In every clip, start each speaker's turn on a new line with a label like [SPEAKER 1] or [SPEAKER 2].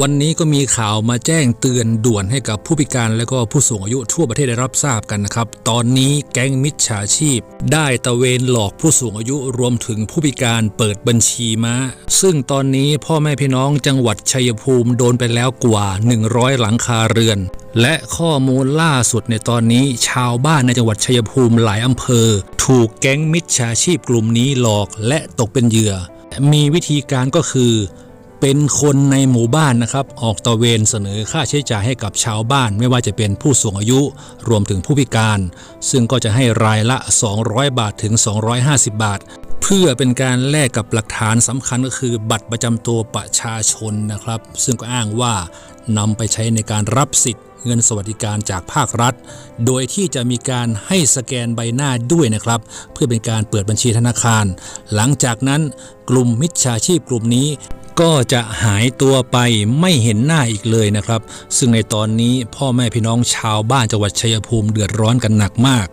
[SPEAKER 1] วันนี้ก็มีข่าวมาแจ้งเตือนด่วนให้กับผู้พิการและก็ผู้สูงอายุทั่วประเทศได้รับทราบกันนะครับ ตอนนี้แก๊งมิจฉาชีพ ได้ตะเวนหลอกผู้สูงอายุรวมถึงผู้พิการเปิดบัญชีม้า ซึ่งตอนนี้พ่อแม่พี่น้องจังหวัดชัยภูมิโดนไปแล้วกว่า 100 หลังคาเรือน และข้อมูลล่าสุดในตอนนี้ ชาวบ้านในจังหวัดชัยภูมิหลายอำเภอ ถูกแก๊งมิจฉาชีพกลุ่มนี้หลอกและตกเป็นเหยื่อ มีวิธีการก็คือ เป็นคนในหมู่บ้านนะครับ ออกตะเวนเสนอค่าใช้จ่ายให้กับชาวบ้าน ไม่ว่าจะเป็นผู้สูงอายุรวมถึงผู้พิการ ซึ่งก็จะให้รายละ 200 บาทถึง 250 บาท เพื่อเป็นการแลกกับหลักฐานสำคัญก็คือ บัตรประจำตัวประชาชนนะครับ ซึ่งก็อ้างว่านำไปใช้ในการรับสิทธิ์เงินสวัสดิการจากภาครัฐ โดยที่จะมีการให้สแกนใบหน้าด้วยนะครับ เพื่อเป็นการเปิดบัญชีธนาคาร หลังจากนั้นกลุ่มมิจฉาชีพกลุ่มนี้ ก็จะหายตัวไปไม่เห็นหน้าอีกเลยนะครับ ซึ่งในตอนนี้พ่อแม่พี่น้องชาวบ้านจังหวัดชัยภูมิเดือดร้อนกันหนักมาก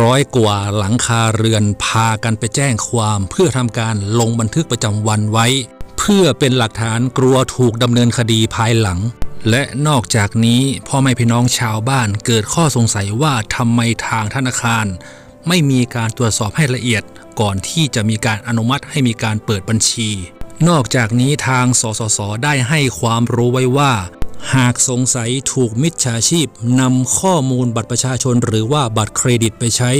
[SPEAKER 1] ร้อยกว่าหลังคาเรือนพากันไปแจ้งความเพื่อทำการลงบันทึกประจำวันไว้ เพื่อเป็นหลักฐานกลัวถูกดำเนินคดีภายหลัง และนอกจากนี้พ่อแม่พี่น้องชาวบ้านเกิดข้อสงสัยว่าทำไมทางธนาคาร ไม่มีการตรวจสอบให้ละเอียดก่อนที่จะมีการอนุมัติให้มีการเปิดบัญชี นอกจากนี้ทางสสสได้ให้ความรู้ไว้ว่า หากสงสัยถูกมิจฉาชีพนำข้อมูลบัตรประชาชนหรือว่าบัตรเครดิตไปใช้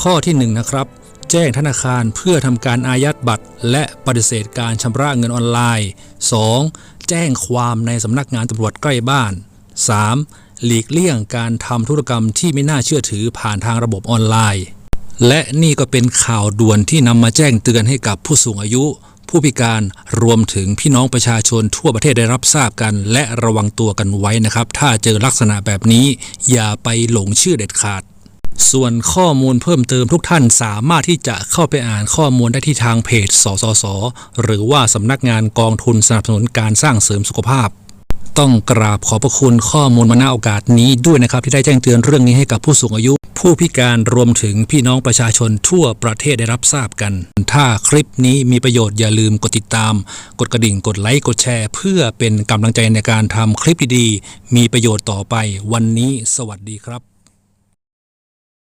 [SPEAKER 1] ข้อที่1นงนะครับ แจ้งธนาคารเพื่อทำการอายัดบัตร และปฏิเสธการชำระเงินออนไลน์ 2. แจ้งความในสำนักงานตำรวจใกล้บ้าน 3. หลีกเลี่ยงการทำธุรกรรมที่ไม่น่าเชื่อถือผ่านทางระบบออนไลน์ และนี่ก็เป็นข่าวด่วนที่นำมาแจ้งเตือนให้กับผู้สูงอายุ ผู้พิการรวมถึงพี่น้องประชาชนทั่วประเทศได้รับทราบกัน และระวังตัวกันไว้นะครับ ถ้าเจอลักษณะแบบนี้ อย่าไปหลงเชื่อเด็ดขาดส่วนข้อมูลเพิ่มเติมทุกท่านสามารถที่จะเข้าไปอ่านข้อมูลได้ที่ทางเพจ สสส หรือว่าสำนักงานกองทุนสนับสนุนการสร้างเสริมสุขภาพ ต้องกราบขอบพระคุณข้อมูลมาณโอกาสนี้ด้วยนะครับ ที่ได้แจ้งเตือนเรื่องนี้ให้กับผู้สูงอายุ ผู้พิการรวมถึงพี่น้องประชาชนทั่วประเทศได้รับทราบกัน ถ้าคลิปนี้มีประโยชน์อย่าลืมกดติดตาม กดกระดิ่งกดไลค์กดแชร์ เพื่อเป็นกำลังใจในการทำคลิปดีๆมีประโยชน์ต่อไป วันนี้ สวัสดีครับ